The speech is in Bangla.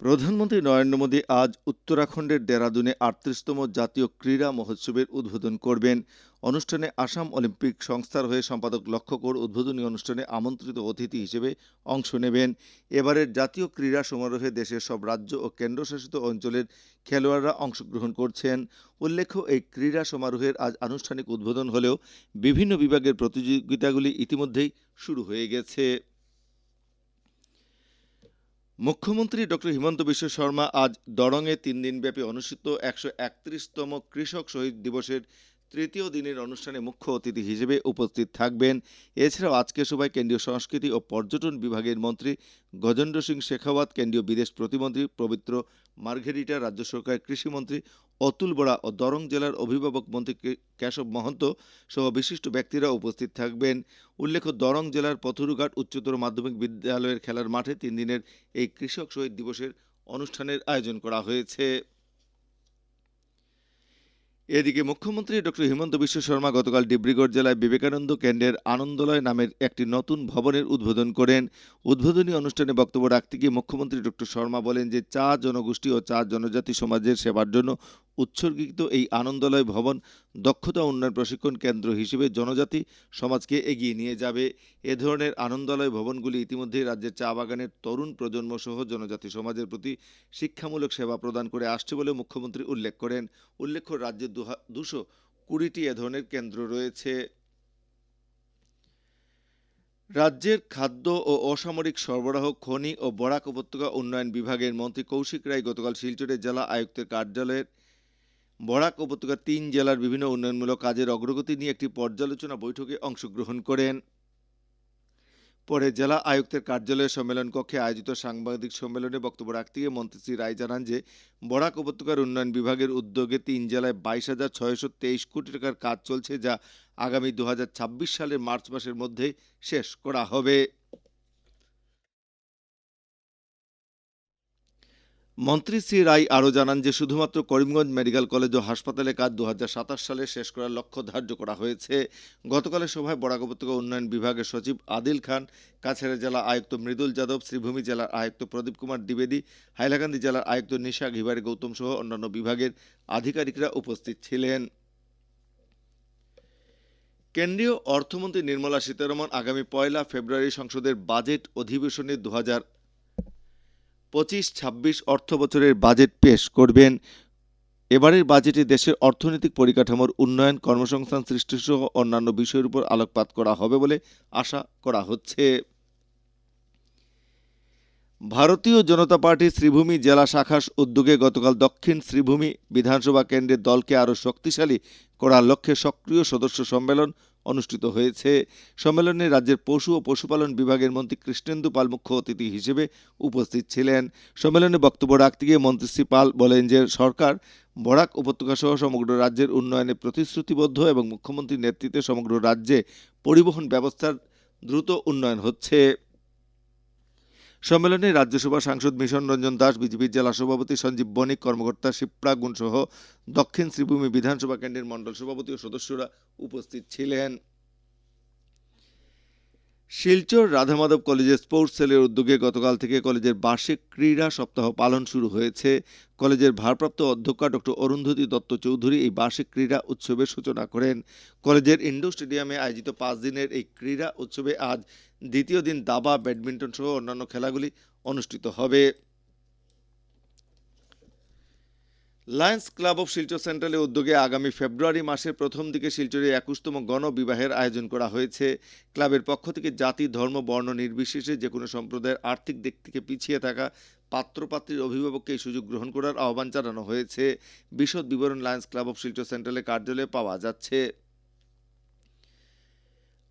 প্রধানমন্ত্রী নরেন্দ্র মোদী আজ উত্তরাখণ্ডের দেরাদুনে আটত্রিশতম জাতীয় ক্রীড়া মহোৎসবের উদ্বোধন করবেন। অনুষ্ঠানে আসাম অলিম্পিক সংস্থার হয়ে সম্পাদক লক্ষ্যকর উদ্বোধনী অনুষ্ঠানে আমন্ত্রিত অতিথি হিসেবে অংশ নেবেন। এবারের জাতীয় ক্রীড়া সমারোহে দেশের সব রাজ্য ও কেন্দ্রশাসিত অঞ্চলের খেলোয়াড়রা অংশগ্রহণ করছেন। উল্লেখ্য, এই ক্রীড়া সমারোহের আজ আনুষ্ঠানিক উদ্বোধন হলেও বিভিন্ন বিভাগের প্রতিযোগিতাগুলি ইতিমধ্যেই শুরু হয়ে গেছে। মুখ্যমন্ত্রী ডক্টর হিমন্ত বিশ্ব শর্মা আজ দরঙে তিন দিনব্যাপী অনুষ্ঠিত একশো একত্রিশতম কৃষক শহীদ দিবসের তৃতীয় দিনের অনুষ্ঠানে মুখ্য অতিথি হিসেবে উপস্থিত থাকবেন। এছাড়াও আজকে সভায় কেন্দ্রীয় সংস্কৃতি ও পর্যটন বিভাগের মন্ত্রী গজেন্দ্র সিং শেখাওয়াত, কেন্দ্রীয় বিদেশ প্রতিমন্ত্রী পবিত্র মার্ঘেরিটা, রাজ্য সরকারের কৃষিমন্ত্রী অতুল বড়া ও দরং জেলার অভিভাবক মন্ত্রী কেশব মহন্ত সহ বিশিষ্ট ব্যক্তিরা উপস্থিত থাকবেন। উল্লেখ্য, দরং জেলার পথুরঘাট উচ্চতর মাধ্যমিক বিদ্যালয়ের খেলার মাঠে তিন দিনের এই কৃষক শহীদ দিবসের অনুষ্ঠানের আয়োজন করা হয়েছে। এদিকে মুখ্যমন্ত্রী ডক্টর হিমন্ত বিশ্ব শর্মা গতকাল ডিব্রুগড় জেলায় বিবেকানন্দ কেন্দ্রের আনন্দলয় নামের একটি নতুন ভবনের উদ্বোধন করেন। উদ্বোধনী অনুষ্ঠানে বক্তব্য রাখতে গিয়ে মুখ্যমন্ত্রী ডক্টর শর্মা বলেন যে চা জনগোষ্ঠী ও চা জনজাতি সমাজের সেবার জন্য উৎসর্গিত এই আনন্দলয় ভবন দক্ষতা উন্নয়ন প্রশিক্ষণ কেন্দ্র হিসেবে জনজাতি সমাজকে এগিয়ে নিয়ে যাবে। এ ধরনের আনন্দলয় ভবনগুলি ইতিমধ্যেই রাজ্যের চা বাগানের তরুণ প্রজন্ম সহ জনজাতি সমাজের প্রতি শিক্ষামূলক সেবা প্রদান করে আসছে বলে মুখ্যমন্ত্রী উল্লেখ করেন। উল্লেখ্য, রাজ্যে দুশো কুড়িটি এ ধরনের কেন্দ্র রয়েছে। রাজ্যের খাদ্য ও অসামরিক সরবরাহ, খনি ও বরাক উপত্যকা উন্নয়ন বিভাগের মন্ত্রী কৌশিক রায় গতকাল শিলচরে জেলা আয়ুক্তের কার্যালয়ের বরাক উপত্যকার তিন জেলার বিভিন্ন উন্নয়নমূলক কাজের অগ্রগতি নিয়ে একটি পর্যালোচনা বৈঠকে অংশগ্রহণ করেন। পরে জেলা আয়ুক্তের কার্যালয়ের সম্মেলন কক্ষে আয়োজিত সাংবাদিক সম্মেলনে বক্তব্য রাখতে গিয়ে মন্ত্রী শ্রী রায় জানান যে, বরাক উপত্যকার উন্নয়ন বিভাগের উদ্যোগে তিন জেলায় বাইশ হাজার ছয়শো তেইশ কোটি টাকার কাজ চলছে যা আগামী দু হাজার ছাব্বিশ সালের মার্চ মাসের মধ্যে শেষ করা হবে। মন্ত্রী শ্রী রায় আরও জানান যে শুধুমাত্র করিমগঞ্জ মেডিকেল কলেজ ও হাসপাতালে কাজ দু হাজার সাতাশ সালে শেষ করার লক্ষ্য ধার্য করা হয়েছে। গতকালের সভায় বরাক উপত্যকা উন্নয়ন বিভাগের সচিব আদিল খান কাছাড়া জেলা আয়ুক্ত মৃদুল যাদব, শ্রীভূমি জেলার আয়ুক্ত প্রদীপ কুমার দ্বিবেদী, হাইলাকান্দি জেলার আয়ুক্ত নিশা ঘিবারি গৌতম সহ অন্যান্য বিভাগের আধিকারিকরা উপস্থিত ছিলেন। কেন্দ্রীয় অর্থমন্ত্রী নির্মলা সীতারমন আগামী পয়লা ফেব্রুয়ারি সংসদের বাজেট অধিবেশনে দু হাজার পঁচিশ, ছাব্বিশ অর্থ বছরের বাজেট পেশ করবেন। এবারের বাজেটে দেশের অর্থনৈতিক পরিকাঠামোর উন্নয়ন, কর্মসংস্থান সৃষ্টি সহ অন্যান্য বিষয়ের উপর আলোকপাত করা হবে বলে আশা করা হচ্ছে। ভারতীয় জনতা পার্টি শ্রীভূমি জেলা শাখার উদ্যোগে গতকাল দক্ষিণ শ্রীভূমি বিধানসভা কেন্দ্রের দলকে আরও শক্তিশালী করার লক্ষ্যে সক্রিয় সদস্য সম্মেলন অনুষ্ঠিত হয়েছে। সম্মেলনে রাজ্যের পশু ও পশুপালন বিভাগের মন্ত্রী কৃষ্ণেন্দু পাল মুখ্য অতিথি হিসেবে উপস্থিত ছিলেন। সম্মেলনে বক্তব্য রাখতে গিয়ে মন্ত্রী শ্রী পাল বলেন যে, সরকার, বরাক উপত্যকা সহ সমগ্র রাজ্যের উন্নয়নে প্রতিশ্রুতিবদ্ধ এবং মুখ্যমন্ত্রীর নেতৃত্বে সমগ্র রাজ্যে পরিবহন ব্যবস্থার দ্রুত উন্নয়ন হচ্ছে। সম্মেলনে রাজ্যসভা সাংসদ মিশন রঞ্জন দাস, বিজেপির জেলা সভাপতি সঞ্জীব বণিক, কর্মকর্তা শিপ্রা গুণসহ দক্ষিণ শ্রীভূমি বিধানসভা কেন্দ্রের মণ্ডল সভাপতি ও সদস্যরা উপস্থিত ছিলেন। শিলচর রাধামাধব কলেজের স্পোর্টস সেলের উদ্যোগে গতকাল থেকে কলেজের বার্ষিক ক্রীড়া সপ্তাহ পালন শুরু হয়েছে। কলেজের ভারপ্রাপ্ত অধ্যক্ষা ডক্টর অরুন্ধতী দত্ত চৌধুরী এই বার্ষিক ক্রীড়া উৎসবের সূচনা করেন। কলেজের ইন্ডোর স্টেডিয়ামে আয়োজিত পাঁচ দিনের এই ক্রীড়া উৎসবে আজ দ্বিতীয় দিন দাবা ব্যাডমিন্টন সহ অন্যান্য খেলাগুলি অনুষ্ঠিত হবে। লায়ন্স ক্লাব অফ শিলচর সেন্ট্রালের উদ্যোগে আগামী ফেব্রুয়ারি মাসের প্রথম দিকে শিলচরে একুশতম গণবিবাহের আয়োজন করা হয়েছে। ক্লাবের পক্ষ থেকে জাতি, ধর্ম, বর্ণ নির্বিশেষে যে কোনো সম্প্রদায়ের আর্থিক দিক থেকে পিছিয়ে থাকা পাত্রপাত্রীর অভিভাবককে এই সুযোগ গ্রহণ করার আহ্বান জানানো হয়েছে। বিশদ বিবরণ লায়ন্স ক্লাব অফ শিলচর সেন্ট্রালের কার্যালয়ে পাওয়া যাচ্ছে।